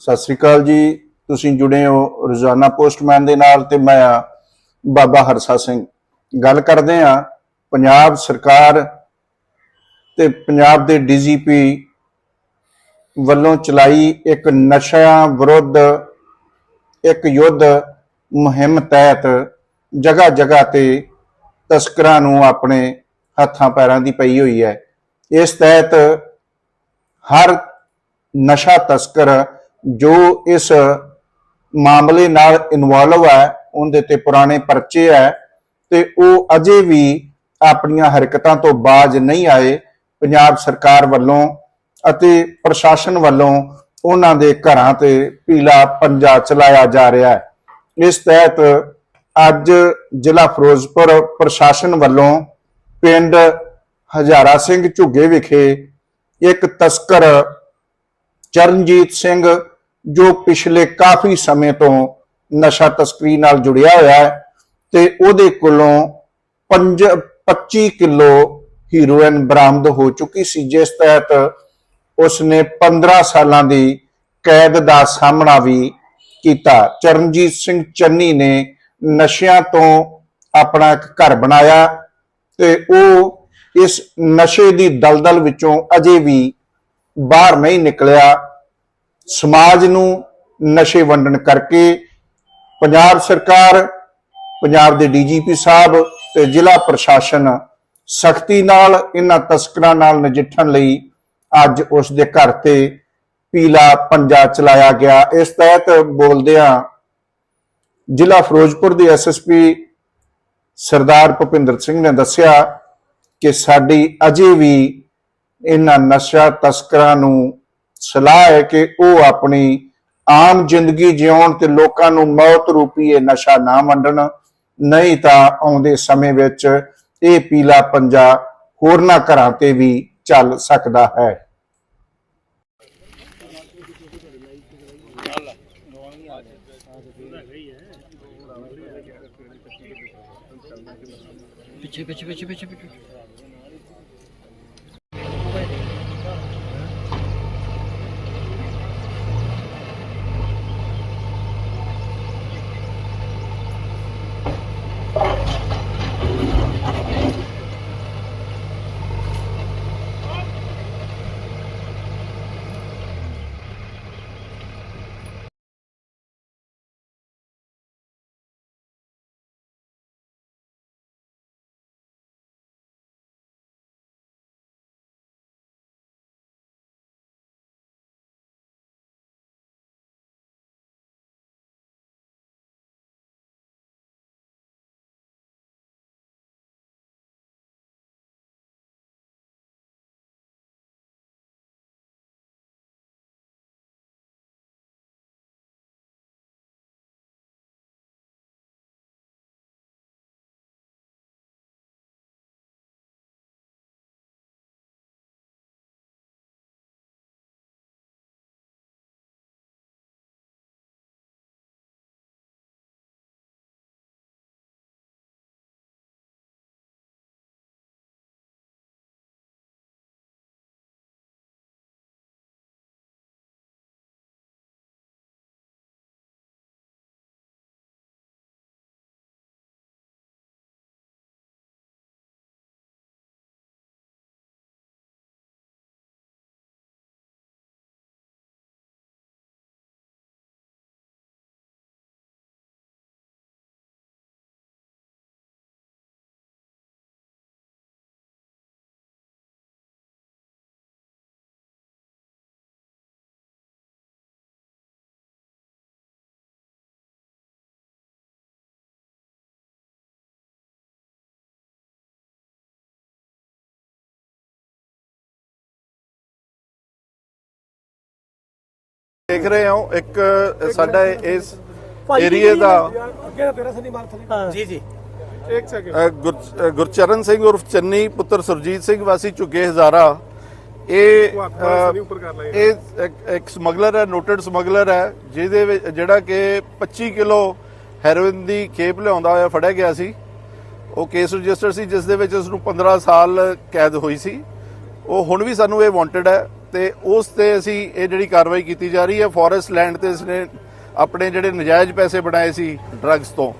ਸਤਿ ਸ੍ਰੀ ਅਕਾਲ ਜੀ। ਤੁਸੀਂ ਜੁੜੇ ਹੋ ਰੋਜ਼ਾਨਾ ਪੋਸਟਮੈਨ ਦੇ ਨਾਲ ਤੇ ਮੈਂ ਆ ਬਾਬਾ ਹਰਸਾ ਸਿੰਘ। ਗੱਲ ਕਰਦੇ ਆ ਪੰਜਾਬ ਸਰਕਾਰ ਤੇ ਪੰਜਾਬ ਦੇ ਡੀਜੀਪੀ ਵੱਲੋਂ ਚਲਾਈ ਇੱਕ ਨਸ਼ਿਆਂ ਵਿਰੁੱਧ ਇੱਕ ਯੁੱਧ ਮੁਹਿੰਮ ਤਹਿਤ ਜਗ੍ਹਾ ਜਗ੍ਹਾ ਤੇ ਤਸਕਰਾਂ ਨੂੰ ਆਪਣੇ ਹੱਥਾਂ ਪੈਰਾਂ ਦੀ ਪਈ ਹੋਈ ਹੈ। ਇਸ ਤਹਿਤ ਹਰ ਨਸ਼ਾ ਤਸਕਰ ਜੋ ਇਸ ਮਾਮਲੇ ਨਾਲ ਇਨਵੋਲਵ ਹੈ, ਉਹਦੇ ਤੇ ਪੁਰਾਣੇ ਪਰਚੇ ਹੈ, ਤੇ ਉਹ ਅਜੇ ਵੀ ਆਪਣੀਆਂ ਹਰਕਤਾਂ ਤੋਂ ਬਾਜ ਨਹੀਂ ਆਏ। ਪੰਜਾਬ ਸਰਕਾਰ ਵੱਲੋਂ ਅਤੇ ਪ੍ਰਸ਼ਾਸਨ ਵੱਲੋਂ ਉਹਨਾਂ ਦੇ ਘਰਾਂ ਤੇ ਪੀਲਾ ਪੰਜਾ ਚਲਾਇਆ ਜਾ ਰਿਹਾ ਹੈ। ਇਸ ਤਹਿਤ ਅੱਜ ਜ਼ਿਲ੍ਹਾ ਫਿਰੋਜ਼ਪੁਰ ਪ੍ਰਸ਼ਾਸਨ ਵੱਲੋਂ ਪਿੰਡ ਹਜ਼ਾਰਾ ਸਿੰਘ ਝੁੱਗੇ ਵਿਖੇ ਇੱਕ ਤਸਕਰ ਚਰਨਜੀਤ ਸਿੰਘ ਜੋ ਪਿਛਲੇ ਕਾਫੀ ਸਮੇਂ ਤੋਂ ਨਸ਼ਾ ਤਸਕਰੀ ਨਾਲ ਜੁੜਿਆ ਹੋਇਆ ਹੈ ਤੇ ਉਹਦੇ ਕੋਲੋਂ 5 25 ਕਿਲੋ ਹੀਰੋਇਨ ਬਰਾਮਦ ਹੋ ਚੁੱਕੀ ਸੀ, ਜਿਸ ਤਹਿਤ ਉਸਨੇ 15 ਸਾਲਾਂ ਦੀ ਕੈਦ ਦਾ ਸਾਹਮਣਾ ਵੀ ਕੀਤਾ। ਚਰਨਜੀਤ ਸਿੰਘ ਚੰਨੀ ਨੇ ਨਸ਼ਿਆਂ ਤੋਂ ਆਪਣਾ ਇੱਕ ਘਰ ਬਣਾਇਆ ਤੇ ਉਹ ਇਸ ਨਸ਼ੇ ਦੀ ਦਲਦਲ ਵਿੱਚੋਂ ਅਜੇ ਵੀ ਬਾਹਰ ਨਹੀਂ ਨਿਕਲਿਆ। ਸਮਾਜ ਨੂੰ ਨਸ਼ੇ ਵੰਡਣ ਕਰਕੇ ਪੰਜਾਬ ਸਰਕਾਰ, ਪੰਜਾਬ ਦੇ ਡੀਜੀਪੀ ਸਾਹਿਬ ਤੇ ਜ਼ਿਲ੍ਹਾ ਪ੍ਰਸ਼ਾਸਨ ਸਖਤੀ ਨਾਲ ਇਹਨਾਂ ਤਸਕਰਾਂ ਨਾਲ ਨਜਿੱਠਣ ਲਈ ਅੱਜ ਉਸ ਦੇ ਘਰ ਤੇ ਪੀਲਾ ਪੰਜਾ ਚਲਾਇਆ ਗਿਆ। ਇਸ ਤਹਿਤ ਬੋਲਦਿਆਂ ਜ਼ਿਲ੍ਹਾ ਫਿਰੋਜ਼ਪੁਰ ਦੇ ਐਸਐਸਪੀ ਸਰਦਾਰ ਭੁਪਿੰਦਰ ਸਿੰਘ ਨੇ ਦੱਸਿਆ ਕਿ ਸਾਡੀ ਅਜੇ ਵੀ ਇਹਨਾਂ ਨਸ਼ਾ ਤਸਕਰਾਂ ਨੂੰ ਸਲਾਹ ਹੈ ਕਿ ਉਹ ਆਪਣੀ ਆਮ ਜ਼ਿੰਦਗੀ ਜਿਉਣ ਤੇ ਲੋਕਾਂ ਨੂੰ ਮੌਤ ਰੂਪੀ ਇਹ ਨਸ਼ਾ ਨਾ ਵੰਡਣ। ਨਹੀਂ ਤਾਂ ਆਉਂਦੇ ਸਮੇਂ ਵਿੱਚ ਇਹ ਪੀਲਾ ਪੰਜਾ ਹੋਰਨਾਂ ਘਰਾਂ ਤੇ ਵੀ ਚੱਲ ਸਕਦਾ ਹੈ। ਪਿੱਛੇ ਪਿੱਛੇ ਪਿੱਛੇ ਪਿੱਛੇ ਦੇਖ ਰਹੇ ਹੋ ਇੱਕ ਸਾਡਾ ਇਸ ਏਰੀਏ ਦਾ ਜੀ ਜੀ। ਗੁਰਚਰਨ ਸਿੰਘ ਉਰਫ ਚੰਨੀ ਪੁੱਤਰ ਸੁਰਜੀਤ ਸਿੰਘ ਵਾਸੀ ਝੁੱਗੇ ਹਜ਼ਾਰਾ। ਇਹ ਇਹ ਇੱਕ- ਇੱਕ ਸਮਗਲਰ ਹੈ ਨੋਟਡ ਸਮਗਲਰ ਹੈ ਜਿਹਦੇ ਵਿੱਚ ਜਿਹੜਾ ਕਿ 25 ਕਿਲੋ ਹੈਰੋਇਨ ਦੀ ਖੇਪ ਲਿਆਉਂਦਾ ਹੋਇਆ ਫੜਿਆ ਗਿਆ ਸੀ। ਉਹ ਕੇਸ ਰਜਿਸਟਰ ਸੀ ਜਿਸ ਦੇ ਵਿੱਚ ਉਸ ਨੂੰ 15 ਸਾਲ ਕੈਦ ਹੋਈ ਸੀ। ਉਹ ਹੁਣ ਵੀ ਸਾਨੂੰ ਇਹ ਵਾਂਟਡ ਹੈ। ਤੇ ਉਸ ਤੇ ਅਸੀਂ ਇਹ ਜਿਹੜੀ ਕਾਰਵਾਈ ਕੀਤੀ ਜਾ ਰਹੀ ਹੈ ਫੋਰੈਸਟ ਲੈਂਡ ਤੇ ਇਸਨੇ ਆਪਣੇ ਜਿਹੜੇ ਨਜਾਇਜ਼ ਪੈਸੇ ਬਣਾਏ ਸੀ ਡਰੱਗਸ ਤੋਂ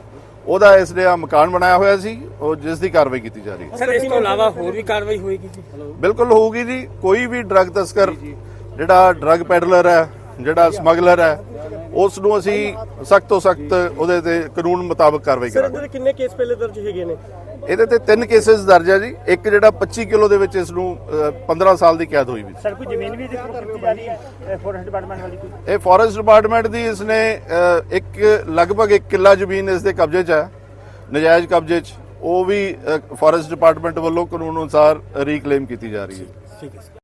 ਉਹਦਾ ਇਸਨੇ ਆ ਮਕਾਨ ਬਣਾਇਆ ਹੋਇਆ ਸੀ ਉਹ ਜਿਸ ਦੀ ਕਾਰਵਾਈ ਕੀਤੀ ਜਾ ਰਹੀ ਹੈ। ਸਰ ਇਸ ਤੋਂ ਇਲਾਵਾ ਹੋਰ ਵੀ ਕਾਰਵਾਈ ਹੋਏਗੀ ਜੀ? ਬਿਲਕੁਲ ਹੋਊਗੀ ਜੀ ਕੋਈ ਵੀ ਡਰੱਗ ਤਸਕਰ ਜਿਹੜਾ ਡਰੱਗ ਪੈਡਲਰ ਹੈ ਜਿਹੜਾ ਸਮਗਲਰ ਹੈ ਉਸ ਨੂੰ ਅਸੀਂ ਸਖਤ ਤੋਂ ਸਖਤ ਉਹਦੇ ਤੇ ਕਾਨੂੰਨ ਮੁਤਾਬਕ ਕਾਰਵਾਈ ਸਰ ਕਰਾਂਗੇ। ਇਹਦੇ ਕਿੰਨੇ ਕੇਸ ਪਹਿਲੇ ਦਰਜ ਹੈਗੇ ਨੇ? ਇਹਦੇ ਤੇ ਤਿੰਨ ਕੇਸਸ ਦਰਜ ਹੈ ਜੀ। ਇੱਕ ਜਿਹੜਾ 25 ਕਿਲੋ ਦੇ ਵਿੱਚ ਇਸ ਨੂੰ ਅ, 15 ਸਾਲ ਦੀ ਕੈਦ ਹੋਈ ਵੀ ਸੀ। ਸਰ ਕੋਈ ਜ਼ਮੀਨ ਵੀ ਪ੍ਰੂਫ ਕੀਤੀ ਜਾ ਰਹੀ ਹੈ? ਫੋਰੈਸਟ ਡਿਪਾਰਟਮੈਂਟ ਵਾਲੀ ਕੋਈ? ਇਹ ਫੋਰੈਸਟ ਡਿਪਾਰਟਮੈਂਟ ਦੀ ਇਸਨੇ ਅ, ਇੱਕ ਲਗਭਗ 1 ਕਿੱਲਾ ਜ਼ਮੀਨ ਇਸ ਦੇ ਕਬਜ਼ੇ 'ਚ ਹੈ ਨਜਾਇਜ਼ ਕਬਜ਼ੇ 'ਚ। ਉਹ ਵੀ ਫੋਰੈਸਟ ਡਿਪਾਰਟਮੈਂਟ ਵੱਲੋਂ ਕਾਨੂੰਨ ਅਨੁਸਾਰ ਰੀਕਲੇਮ ਕੀਤੀ ਜਾ ਰਹੀ ਹੈ। ਠੀਕ ਹੈ